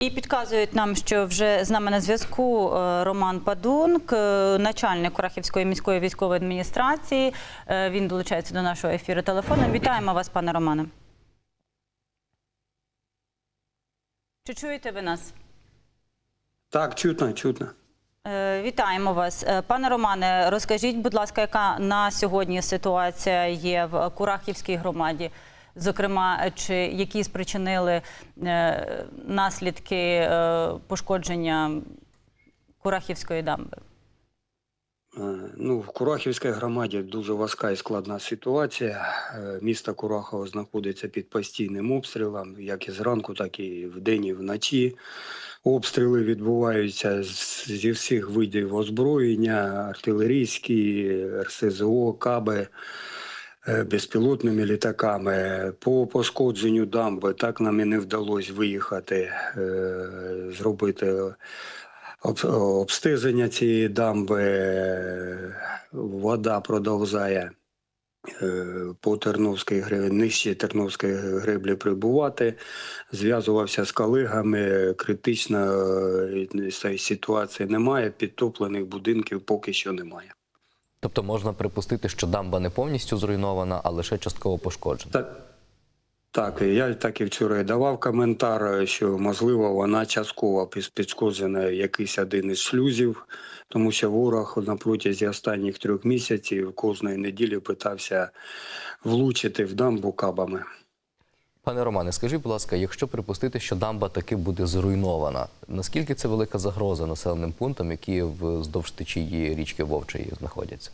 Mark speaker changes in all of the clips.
Speaker 1: І підказують нам, що вже з нами на зв'язку е, Роман Падун, к- начальник Курахівської міської військової адміністрації. Е, Він долучається до нашого ефіру телефоном. Вітаємо вас, пане Романе. Чи чуєте ви нас?
Speaker 2: Так, чутно, чутно.
Speaker 1: Е, Вітаємо вас, пане Романе. Розкажіть, будь ласка, яка на сьогодні ситуація є в Курахівській громаді? Зокрема, чи які спричинили е, наслідки е, пошкодження Курахівської дамби?
Speaker 2: Е, Ну, в Курахівській громаді дуже важка і складна ситуація. Місто Курахово знаходиться під постійним обстрілом, як і зранку, так і вдень, і вночі. Обстріли відбуваються зі всіх видів озброєння: артилерійські, РСЗО, каби. Е, Безпілотними літаками по пошкодженню дамби так нам і не вдалося виїхати, е, зробити обстеження цієї дамби. Вода продовжує е, по Терновській греблі, нижче Терновської греблі прибувати. Зв'язувався з колегами. Критично цієї ситуації немає. Підтоплених будинків поки що немає.
Speaker 3: Тобто можна припустити, що дамба не повністю зруйнована, а лише частково пошкоджена.
Speaker 2: Так, так, я так і вчора давав коментар, що можливо вона частково піс- якийсь один із шлюзів, тому що ворог на протязі останніх трьох місяців кожної неділі питався влучити в дамбу кабами.
Speaker 3: Пане Романе, скажіть, будь ласка, якщо припустити, що дамба таки буде зруйнована, наскільки це велика загроза населеним пунктам, які вздовж течії річки Вовчої знаходяться?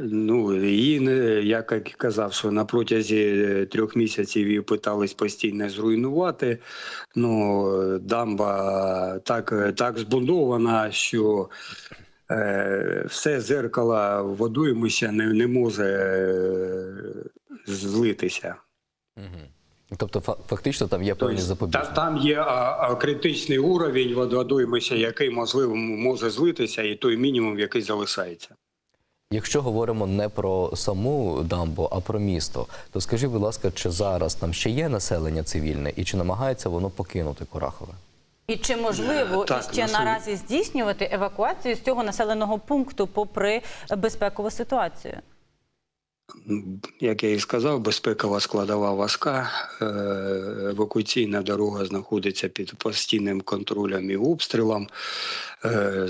Speaker 2: Ну, її, я казав, що на протязі е, трьох місяців її питались постійно зруйнувати. Ну, дамба так, так збудована, що е, все зеркало водоймища не, не може е, злитися.
Speaker 3: Угу. Тобто, фа- фактично там є певні
Speaker 2: Тобто,
Speaker 3: запобіжники.
Speaker 2: та- там є а, а, критичний уровень вод- водоймища, який можливо може злитися, і той мінімум, який залишається.
Speaker 3: Якщо говоримо не про саму дамбу, а про місто, то скажіть, будь ласка, чи зараз там ще є населення цивільне і чи намагається воно покинути Курахове?
Speaker 1: І чи можливо
Speaker 2: Так,
Speaker 1: іще
Speaker 2: на
Speaker 1: наразі здійснювати евакуацію з цього населеного пункту, попри безпекову ситуацію?
Speaker 2: Як я і сказав, безпекова складова важка. Е, Евакуаційна дорога знаходиться під постійним контролем і обстрілом. Е,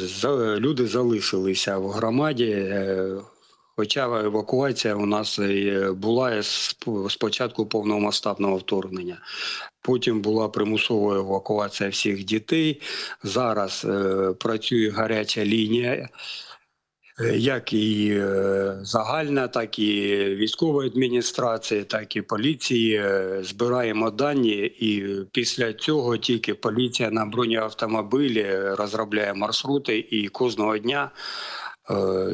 Speaker 2: Люди залишилися в громаді. е, Хоча евакуація у нас була з з початку повномасштабного вторгнення. Потім була примусова евакуація всіх дітей. Зараз е, працює гаряча лінія. Е, як і е, загальна, так і військової адміністрації, так і поліції. Е, Збираємо дані, і після цього тільки поліція на бронеавтомобілі розробляє маршрути, і кожного дня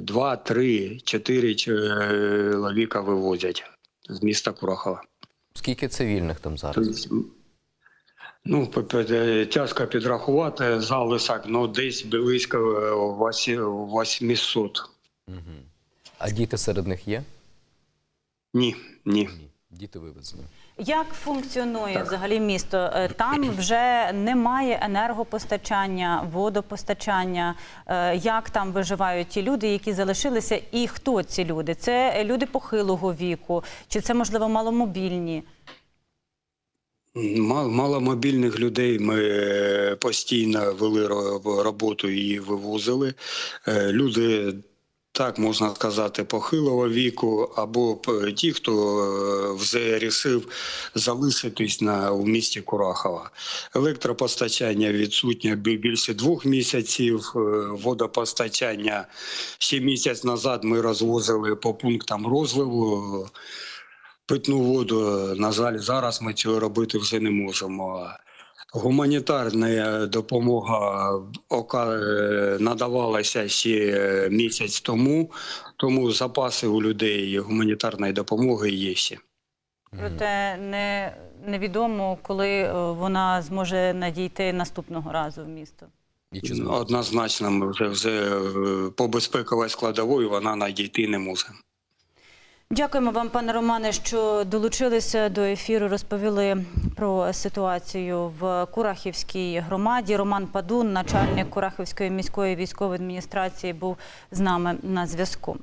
Speaker 2: два, три, чотири чоловіка вивозять з міста Курахова.
Speaker 3: Скільки цивільних там зараз?
Speaker 2: Ну, е, тяжко підрахувати залишок, ну десь близько е, 800.
Speaker 3: Угу. А діти серед них є?
Speaker 2: Ні, ні.
Speaker 3: Ні. Діти вивезені.
Speaker 1: Як функціонує взагалі місто? Е, Там вже немає енергопостачання, водопостачання. Е, Як там виживають ті люди, які залишилися, і хто ці люди? Це люди похилого віку, чи це можливо маломобільні?
Speaker 2: Мал- Маломобільних людей ми е, постійно вели роботу і вивозили. Е, Люди, так можна сказати, похилого віку, або ті, хто е, вже рішив залишитись на у місті Курахова. Електропостачання відсутнє більше двох місяців. е, Водопостачання ще місяць назад ми розвозили по пунктам розливу. Питну воду, на жаль, зараз ми цього робити вже не можемо. Гуманітарна допомога ока- е, надавалася ще місяць тому, тому запаси у людей гуманітарної допомоги є ще.
Speaker 1: Проте не, невідомо, коли е, вона зможе надійти наступного разу в місто.
Speaker 2: Однозначно, ми вже, вже е, по безпековій складовій вона надійти не може.
Speaker 1: Дякуємо вам, пане Романе, що долучилися до ефіру. Розповіли про ситуацію в Курахівській громаді. Роман Падун, начальник Курахівської міської військової адміністрації, був з нами на зв'язку.